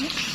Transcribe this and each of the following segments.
Oops.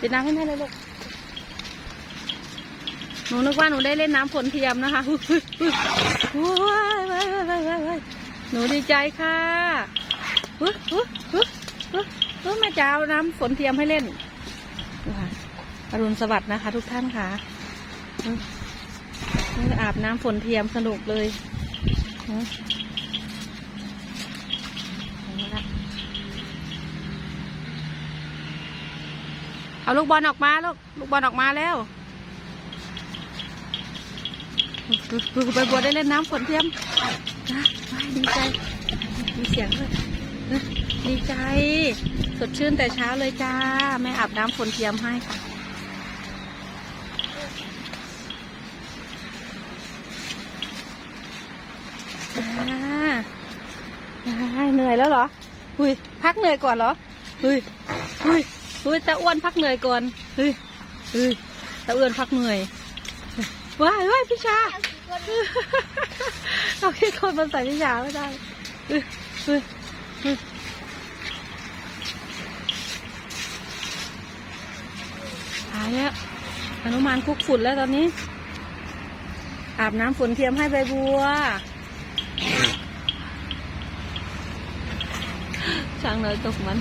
ปิดน้ำให้แม่เลยลูก หนูนึกว่าหนูได้เล่นน้ำฝนเทียมนะคะว้ายว้ายว้าวว้าวหนูดีใจค่ะอุ๊ยอุ๊ยอุ๊ยอุ๊ม่จะเอาน้ำฝนเทียมให้เล่นว้ายอรุณสวัสดิ์นะคะ ทุกท่านค่ะอุ๊ยอุ๊ยอาบน้ำฝนเทียมสนุกเลยอุ๊ยเอาละ เอาลูกบอลออกมาลูกลูกบอลออกมาแล้วใบบัวได้เล่นน้ำฝนเทียมนะดีใจ มีเสียงด้วยดีใจ สดชื่นแต่เช้าเลยจ้า แม่อาบน้ำฝนเทียมให้ค่ะอ่าอาเหนื่อยแล้วเหรอ อุ้ย พักเหนื่อยก่อนเหรอ อุ้ย อุ้ย อุ้ยตาอ้วนพักเหนื่อยก่อนเฮ้ยเฮ้ยตาอ้วนพักเหนื่อยว้ายว้ายพี่ชาเอาแค่คนมาใส่พี่ชาไม่ได้เอ้ยเอ้ยเอ้ยตายแล้วอนุมานคุกฝุ่นแล้วตอนนี้ อาบน้ำฝนเทียมให้ใบบัวช่างเลยตกมัน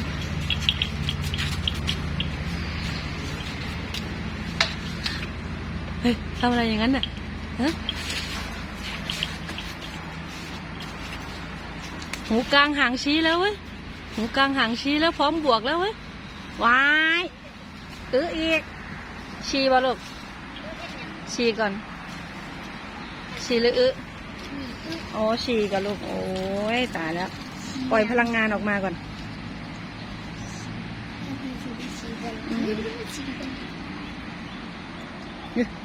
เฮ้ย ทำอะไรอย่างนั้นน่ะหูกลางหางชี้แล้วเว้ยหูกลางหางชี้แล้วพร้อมบวกแล้วเว้ยวายตื้ออีก ชี้บ่ลูกชี้ก่อน ชีหรืออึโอ้ชีก่อนลูก โอ้ยตายแล้ว ปล่อยพลังงานออกมาก่อน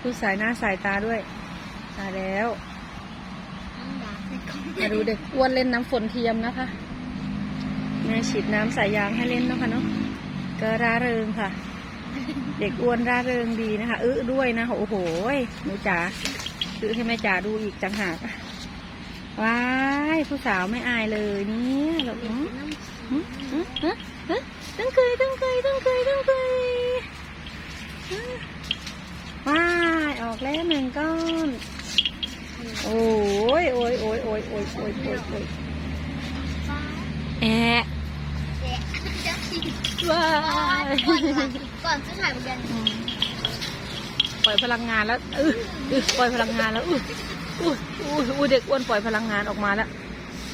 ดูสายหน้าสายตาด้วยตายแล้วมาดูเด็กอ้วนเล่นน้ำฝนเทียมนะคะ แม่ฉีดน้ำสายยางให้เล่นเนาะคะเนาะก็ร่าเริงค่ะ เด็กอ้วนร่าเริงดีนะคะอื้อด้วยนะโอ้โหยหนูจ๋าซื้อให้แม่จ๋าดูอีกจังหากว้ายผู้สาวไม่อายเลยเนี่ยหรอกเนาะหึหึหึหึตึ้งเคยตึ้งเคยตึ้งเคยตึ้งเคยหึ ว้าย ออกแล้วหนึ่งก้อน โอ้ยโอ้ยโอ้ยโอ้ยโอ้ยโอ้ยโอ้ยโอ้ยแอะว้ายก่อนจะถ่ายเหมือนกันปล่อยพลังงานแล้วเออเอปล่อยพลังงานแล้วอุ้อุ้อุ้ยอุ้ยเด็กอ้วนปล่อยพลังงานออกมาแล้ว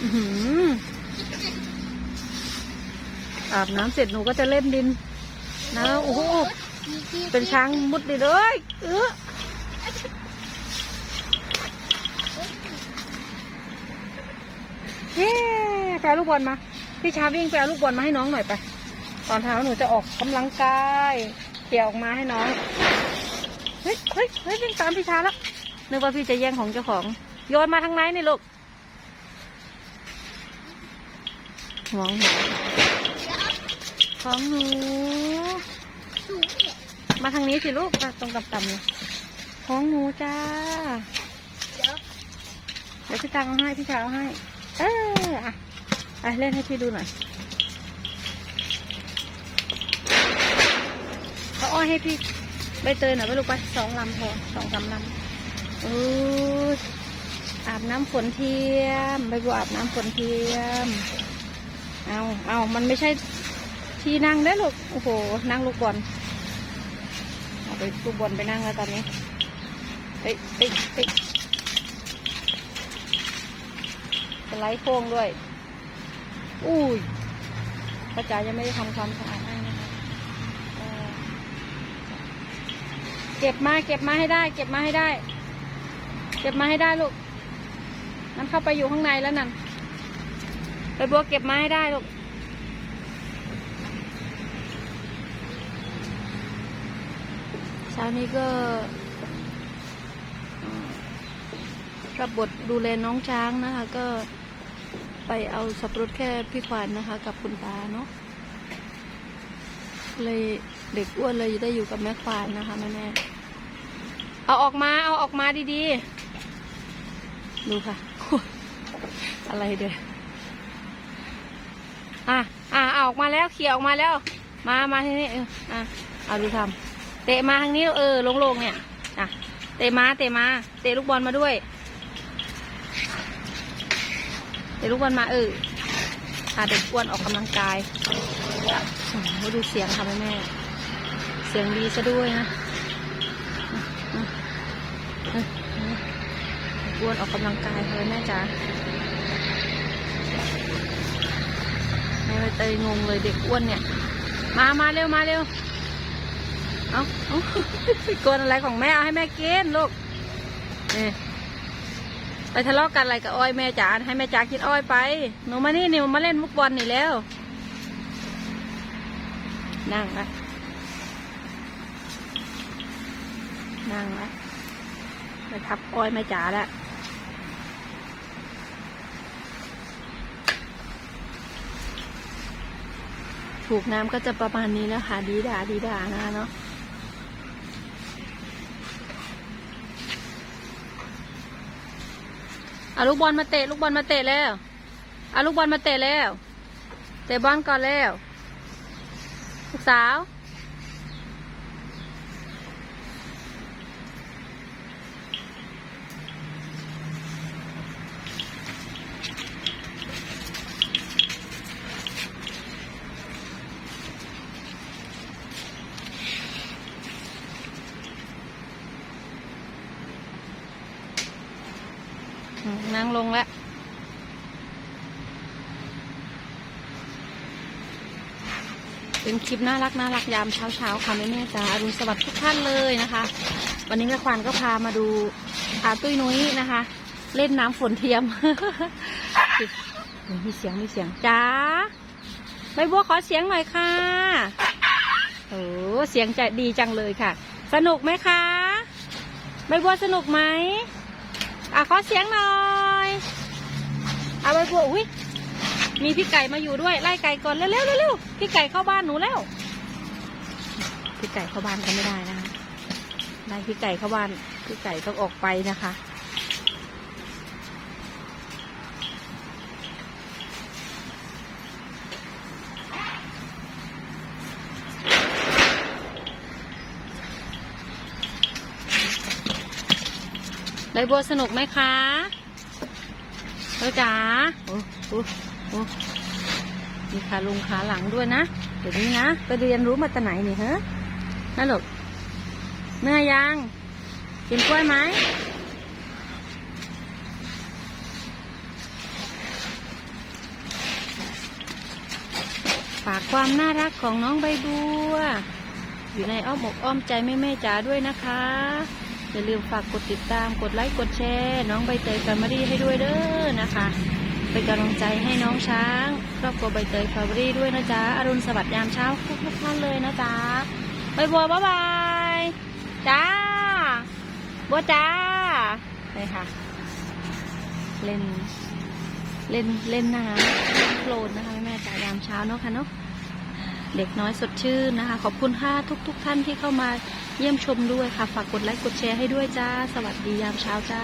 อือหืออาบน้ำเสร็จหนูก็จะเล่นดินนะโอ้โห เป็นช้างมุดดิเลยเออเย้ไปลูกบอลมา พี่ชาวิ่งไปเอาลูกบอลมาให้น้องหน่อยไป ตอนเช้าหนูจะออกกำลังกายเขี่ยออกมาให้น้อง เฮ้ยเฮ้ยเฮ้ยวิ่งตามพี่ชาแล้วนึกว่าพี่จะแย่งของเจ้าของ โยนมาทางไหนนี่ลูกหวงหวงของหนูสูง มาทางนี้สิลูกมาตรงกับต่ำเลยของหนูจ้า เดี๋ยวพี่ตังเอาให้พี่ชาเอาให้ เอออะไปเล่นให้พี่ดูหน่อยเขาอ้อยให้พี่ใบเตยหน่อยไปลูกไปสองลำพอสองสามลำเอออาบน้ำฝนเทียมใบบัวอาบน้ำฝนเทียม เอาเอามันไม่ใช่ที่นั่งได้ลูก โอ้โห นั่งลูกบอล เอาไปลูกบอลไปนั่งแล้วตอนนี้เฮ้ยเฮ้ยเฮ้ยสไลด์โค้งด้วย อุ้ยป้าจ๋ายังไม่ได้ทำความสะอาดให้นะคะเออเก็บมาเก็บมาให้ได้ เก็บมาให้ได้ เก็บมาให้ได้ลูก มันเข้าไปอยู่ข้างในแล้วนั่นไปบัวเก็บมาให้ได้ลูก ช้านี้ก็รับบทดูแลน้องช้างนะคะ ก็ไปเอาสับปะรดแค่พี่ขวัญนะคะ กับคุณตาเนาะเลยเด็กอ้วนเลยได้อยู่กับแม่ควานนะคะแม่แม่เอาออกมาเอาออกมาดีๆ ดูค่ะ อะไรเด้ออะอะเอาออกมาแล้วเขี่ยออกมาแล้ว มามาที่นี่เอออะเอาดูทำ เตะมาทางนี้เออโลงๆเนี่ยอะเตะมาเตะมา เตะลูกบอลมาด้วย เตะลูกบอลมาเออพาเด็กอ้วนออกกำลังกายโอ้โหดูเสียงค่ะแม่แม่ เสียงดีซะด้วยนะอ้วนออกกำลังกายเลยแม่จ๋าแม่ใบเตยงงเลยเด็กอ้วนเนี่ย มามาเร็วมาเร็ว เอาเอากวนอะไรของแม่เอาให้แม่กินลูกนี่ไปทะเลาะกันอะไรกับอ้อยแม่จ๋าให้แม่จ๋ากินอ้อยไปหนูมานี่นี่มาเล่นฟุตบอลนี่แล้ว นั่งละนั่งละไปทับอ้อยแม่จ๋าแล้วถูกน้ำก็จะประมาณนี้นะคะดีดาดีดานะเนาะ อาลูกบอลมาเตะลูกบอลมาเตะแล้วอาลูกบอลมาเตะแล้ว เตะบอลก่อนแล้ว ลูกสาว นั่งลงแล้ว เป็นคลิปน่ารักน่ารักยามเช้าเช้าค่ะแม่แม่จ๋าอรุณสวัสดิ์ทุกท่านเลยนะคะ วันนี้แม่ควานก็พามาดูพาตุ้ยนุ้ยนะคะ เล่นน้ำฝนเทียมมีเสียงมีเสียงจ้าใบบัวขอเสียงหน่อยค่ะโอ้เสียงจะดีจังเลยค่ะ สนุกไหมคะใบบัวสนุกไหมอะขอเสียงหน่อย เอาไปบัวอุ้ยมีพี่ไก่มาอยู่ด้วยไล่ไก่ก่อนเร็วๆเร็วพี่ไก่เข้าบ้านหนูแล้วพี่ไก่เข้าบ้านก็ไม่ได้นะคะไล่พี่ไก่เข้าบ้านพี่ไก่ต้องออกไปนะคะใบบัวสนุกไหมคะ เออจ๋าโอ้โอ้โอ้มีขาลุงขาหลังด้วยนะเดี๋ยวนี้นะไปเรียนรู้มาแต่ไหนนี่ฮะนั่นหรอกเมื่อยยังกินกล้วยไหมฝากความน่ารักของน้องใบบัว อยู่ในอ้อมอกอ้อมใจแม่แม่จ๋าด้วยนะคะ อย่าลืมฝากกดติดตามกดไลค์กดแชร์น้องใบเตยแฟมิลี่ให้ด้วยเด้อนะคะเป็นกำลังใจให้น้องช้างครอบครัวใบเตยแฟมิลี่ด้วยนะจ๊ะอรุณสวัสดิ์ยามเช้าทุกท่านเลยนะจ๊ะใบบัวบ๊ายบายจ้าบัวจ้าเลยค่ะ เล่นเล่นเล่นน้ำโคลนนะคะแม่แม่จ๋ายามเช้าเนาะค่ะเนาะเด็กน้อยสดชื่นนะคะ ขอบคุณค่ะทุกๆทท่านที่เข้ามา เยี่ยมชมด้วยค่ะ ฝากกดไลค์กดแชร์ให้ด้วยจ้า สวัสดียามเช้าจ้า